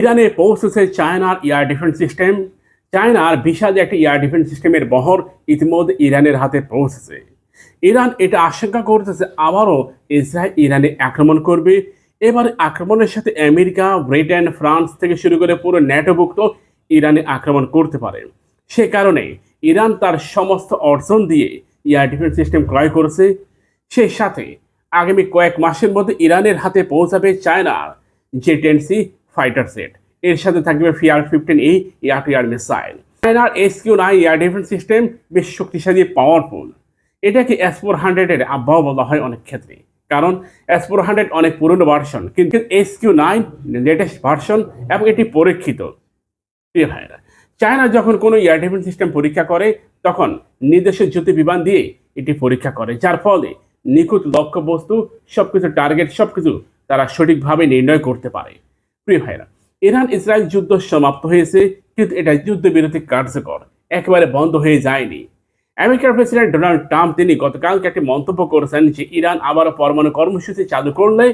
ইরানে পৌঁছেছে চায়নার এয়ার ডিফেন্স সিস্টেম। চায়নার বিশাল একটি এয়ার ডিফেন্স সিস্টেমের বহর ইতিমধ্যে ইরানের হাতে পৌঁছেছে। ইরান এটা আশঙ্কা করতেছে, আবারও ইসরায়েল ইরানে আক্রমণ করবে। এবার আক্রমণের সাথে আমেরিকা, ব্রিটেন, ফ্রান্স থেকে শুরু করে পুরো ন্যাটোভুক্ত ইরানে আক্রমণ করতে পারে। সে কারণে ইরান তার সমস্ত অর্জন দিয়ে এয়ার ডিফেন্স সিস্টেম ক্রয় করেছে। সেই সাথে আগামী কয়েক মাসের মধ্যে ইরানের হাতে পৌঁছাবে চায়নার J ten C fighter set এর সাথে থাকবে ফিয়ার ফিফটিন এই এয়ার টু এয়ার মিসাইল চায়নার S Q nine air defence system বেশ শক্তিশালী পাওয়ারফুল এটাকে এস ফোর হান্ড্রেডের আবহাওয়া বলা হয় অনেক ক্ষেত্রে। কারণ এস ফোর হান্ড্রেড অনেক পুরনো ভার্সন কিন্তু S Q nine latest version এবং এটি পরীক্ষিত। ভাইরা চায়না যখন কোনো এয়ার ডিফেন্স সিস্টেম পরীক্ষা করে, তখন নিজস্ব জ্যোতি বিমান দিয়ে এটি পরীক্ষা করে, যার ফলে নিখুঁত লক্ষ্য বস্তু সবকিছু টার্গেট সবকিছু তারা সঠিকভাবে নির্ণয় করতে পারে। প্রিয় ভাইরা ইরান ইসরায়েল যুদ্ধ সমাপ্ত হয়েছে, কিন্তু এটা যুদ্ধবিরতি কার্যকর, একেবারে বন্ধ হয়ে যায়নি। আমেরিকার প্রেসিডেন্ট ডোনাল্ড ট্রাম্প তিনি গতকালকে একটি মন্তব্য করেছেন যে ইরান আবারও পরমাণু কর্মসূচি চালু করলে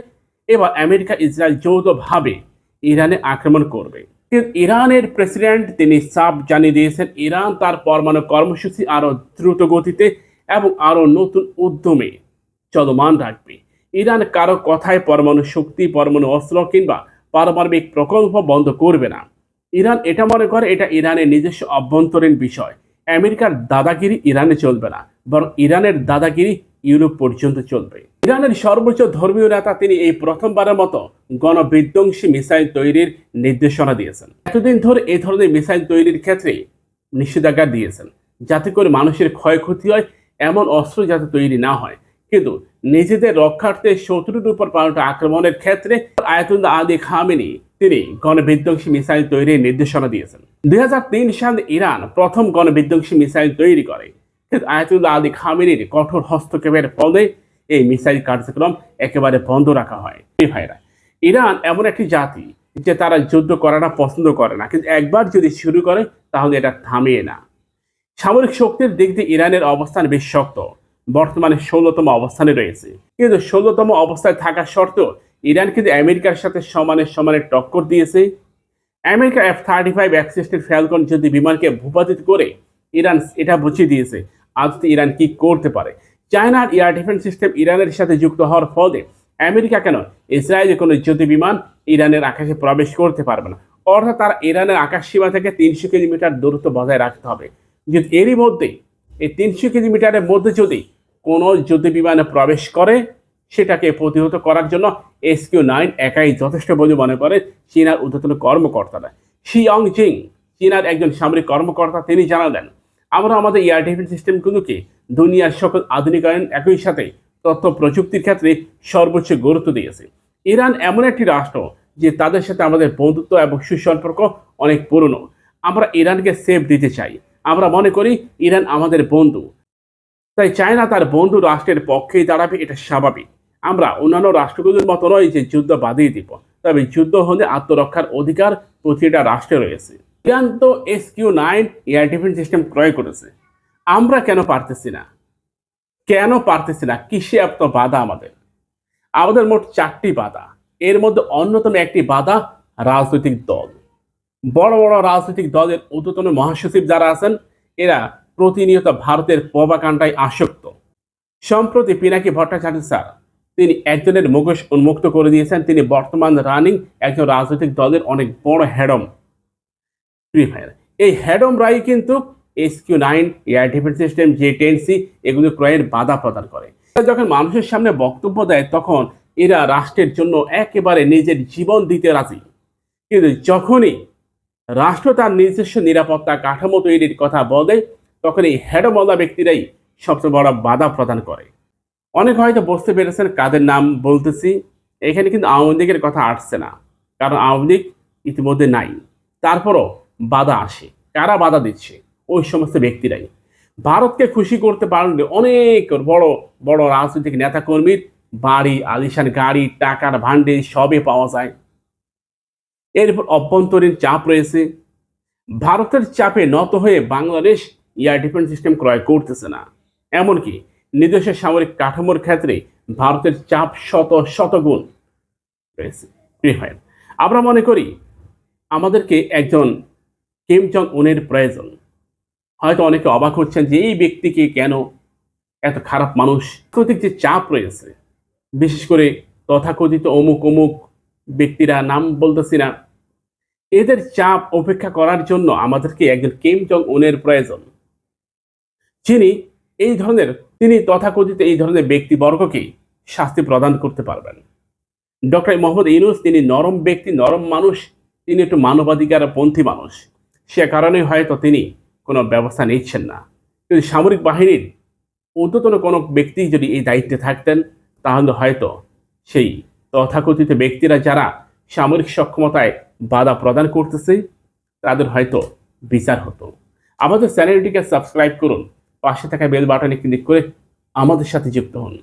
এবার আমেরিকা ইসরায়েল যৌথভাবে ইরানে আক্রমণ করবে। কিন্তু ইরানের প্রেসিডেন্ট তিনি সাফ জানিয়ে দিয়েছেন, ইরান তার পরমাণু কর্মসূচি আরও দ্রুত গতিতে এবং আরও নতুন উদ্যমে চলমান রাখবে। ইরান কারও কথায় পরমাণু শক্তি, পরমাণু অস্ত্র কিংবা পারমাণবিক প্রকল্প বন্ধ করবে না। ইরান এটা মনে করে, এটা ইরানের নিজস্ব অভ্যন্তরীণ বিষয়। আমেরিকার দাদাগিরি ইরানে চলবে না, বরং ইরানের দাদাগিরি ইউরোপ পর্যন্ত চলবে। ইরানের সর্বোচ্চ ধর্মীয় নেতা তিনি এই প্রথমবারের মতো গণবিধ্বংসী মিসাইল তৈরির নির্দেশনা দিয়েছেন। এতদিন ধরে এই ধরনের মিসাইল তৈরির ক্ষেত্রে নিষেধাজ্ঞা দিয়েছেন, যাতে করে মানুষের ক্ষয়ক্ষতি হয়, এমন অস্ত্র যাতে তৈরি না হয়। কিন্তু নিজেদের রক্ষার্থে শত্রুর উপর পাল্টা আক্রমণের ক্ষেত্রে আয়াতুল্লাহ আদি খামিনি। তিনি গণবিধ্বংসী মিসাইল তৈরির নির্দেশনা দিয়েছেন। দুই সালে ইরান প্রথম গণবিধ্বংসী মিসাইল তৈরি করে। কিন্তু আয়াতুল্লাহ আদি খামিনির কঠোর হস্তক্ষেপের ফলে এই মিসাইল কার্যক্রম একেবারে বন্ধ রাখা হয়। ভাইরা, ইরান এমন একটি জাতি যে তারা যুদ্ধ করাটা পছন্দ করে না। কিন্তু একবার যদি শুরু করে, তাহলে এটা থামিয়ে না। সামরিক শক্তির দিক দিয়ে ইরানের অবস্থান বেশ শক্ত। বর্তমানে ষোলোতম অবস্থানে রয়েছে। কিন্তু ষোলোতম অবস্থায় থাকা সত্ত্বেও ইরান কিন্তু আমেরিকার সাথে সমানে সমানে টক্কর দিয়েছে। আমেরিকা এফ থার্টি ফাইভ অ্যাক্সিস্টেড ফ্যালকন যদি বিমানকে ভূপাতিত করে, ইরান এটা বুঝিয়ে দিয়েছে, আজ ইরান কি করতে পারে? চায়নার এয়ার ডিফেন্স সিস্টেম ইরানের সাথে যুক্ত হওয়ার ফলে আমেরিকা কেন ইসরায়েলে কোনো জ্যোতি বিমান ইরানের আকাশে প্রবেশ করতে পারবে না? অর্থাৎ তার ইরানের আকাশ সীমা থেকে তিনশো কিলোমিটার দূরত্ব বজায় রাখতে হবে। যদি এরই মধ্যে, এই তিনশো কিলোমিটারের মধ্যে যদি কোনো জ্যোতি বিমানে প্রবেশ করে, সেটাকে প্রতিহত করার জন্য এস কিউ নাইন একাই যথেষ্ট বলে মনে করে চীনার ঊর্ধ্বতন কর্মকর্তারা। শি অং জিং চীনার একজন সামরিক কর্মকর্তা, তিনি জানালেন, আমরা আমাদের এয়ার ডিফেন্স সিস্টেমগুলোকে দুনিয়ার সকল আধুনিকায়ন একই সাথে তথ্য প্রযুক্তির ক্ষেত্রে সর্বোচ্চ গুরুত্ব দিয়েছে। ইরান এমন একটি রাষ্ট্র যে তাদের সাথে আমাদের বন্ধুত্ব এবং সুসম্পর্ক অনেক পুরনো। আমরা ইরানকে সেফ দিতে চাই। আমরা মনে করি ইরান আমাদের বন্ধু। তাই চায়না তার বন্ধু রাষ্ট্রের পক্ষেই দাঁড়াবে, এটা স্বাভাবিক। আমরা অন্যান্য রাষ্ট্রগুলোর মতো নয় যে যুদ্ধ বাদিয়ে দিব, তবে যুদ্ধ হলে আত্মরক্ষার অধিকার প্রতিটা রাষ্ট্রে রয়েছে। ইরান তো S Q nine air defence system ক্রয় করেছে। আমরা কেন পারতেছি না? কেন পারতেছি না? কিসে এত বাধা আমাদের? আমাদের মোট চারটি বাধা। এর মধ্যে অন্যতম একটি বাধা রাজনৈতিক দল। বড় বড় রাজনৈতিক দলের ঊর্ধ্বতন মহাসচিব যারা আছেন, এরা প্রতিনিয়ত ভারতের প্রবাকাণ্ডায় আসক্ত। সম্প্রতি পিনাকি ভট্টাচার্য স্যার, তিনি একজনের মুখোশ উন্মুক্ত করে দিয়েছেন। তিনি বর্তমান রানিং একজন রাজনৈতিক দলের অনেক বড় হেডম ফ্রি ফায়ার এই হেডম রাই কিন্তু S Q nine air defence system J ten C এগুলো ক্রয়ের বাধা প্রদান করে। যখন মানুষের সামনে বক্তব্য দেয়, তখন এরা রাষ্ট্রের জন্য একেবারে নিজের জীবন দিতে রাজি। কিন্তু যখনই রাষ্ট্র তার নিজস্ব নিরাপত্তা কাঠামো তৈরির কথা বলে তখন এই হেডমলা ব্যক্তিরাই সবচেয়ে বড় বাধা প্রদান করে। অনেক হয়তো বুঝতে পেরেছেন কাদের নাম বলতেছি, এখানে কিন্তু আওয়ামী লীগের কথা আসছে না, কারণ আওয়ামী লীগ ইতিমধ্যে নাই। তারপরও বাধা আসে। কারা বাধা দিচ্ছে? ওই সমস্ত ব্যক্তিরাই। ভারতকে খুশি করতে পারলে অনেক বড় বড় রাজনৈতিক নেতাকর্মীর বাড়ি, আলিশান গাড়ি, টাকার ভান্ডে সবে পাওয়া যায়। এরপর অভ্যন্তরীণ চাপ রয়েছে। ভারতের চাপে নত হয়ে বাংলাদেশ এয়ার ডিফেন্স সিস্টেম ক্রয় করতেছে না। এমনকি নিজস্ব সামরিক কাঠামোর ক্ষেত্রে ভারতের চাপ শত শত গুণ রয়েছে। আমরা মনে করি আমাদেরকে একজন কিম জং উনের প্রয়োজন। হয়তো অনেকে অবাক হচ্ছেন যে এই ব্যক্তিকে কেন এত খারাপ মানুষ প্রতীক যে চাপ রয়েছে, বিশেষ করে তথাকথিত অমুক অমুক ব্যক্তিরা নাম বলতেছি না। এদের চাপ উপেক্ষা করার জন্য আমাদেরকে একজন কিম জং উনের প্রয়োজন। যিনি এই ধরনের, তিনি তথাকথিত এই ধরনের ব্যক্তিবর্গকে শাস্তি প্রদান করতে পারবেন। ডক্টর মোহাম্মদ ইউনুস তিনি নরম ব্যক্তি, নরম মানুষ, তিনি একটু মানবাধিকার পন্থী মানুষ। সে কারণে হয়তো তিনি কোনো ব্যবস্থা নিচ্ছেন না। কিন্তু সামরিক বাহিনীর ঊর্ধ্বতন কোনো ব্যক্তি যদি এই দায়িত্বে থাকতেন, তাহলে হয়তো সেই তথাকথিত ব্যক্তিরা যারা সামরিক সক্ষমতায় বাধা প্রদান করতেছে, তাদের হয়তো বিচার হতো। আমাদের চ্যানেলটিকে সাবস্ক্রাইব করুন। পাশে থাকা বেল বাটনে ক্লিক করে আমাদের সাথে যুক্ত হন।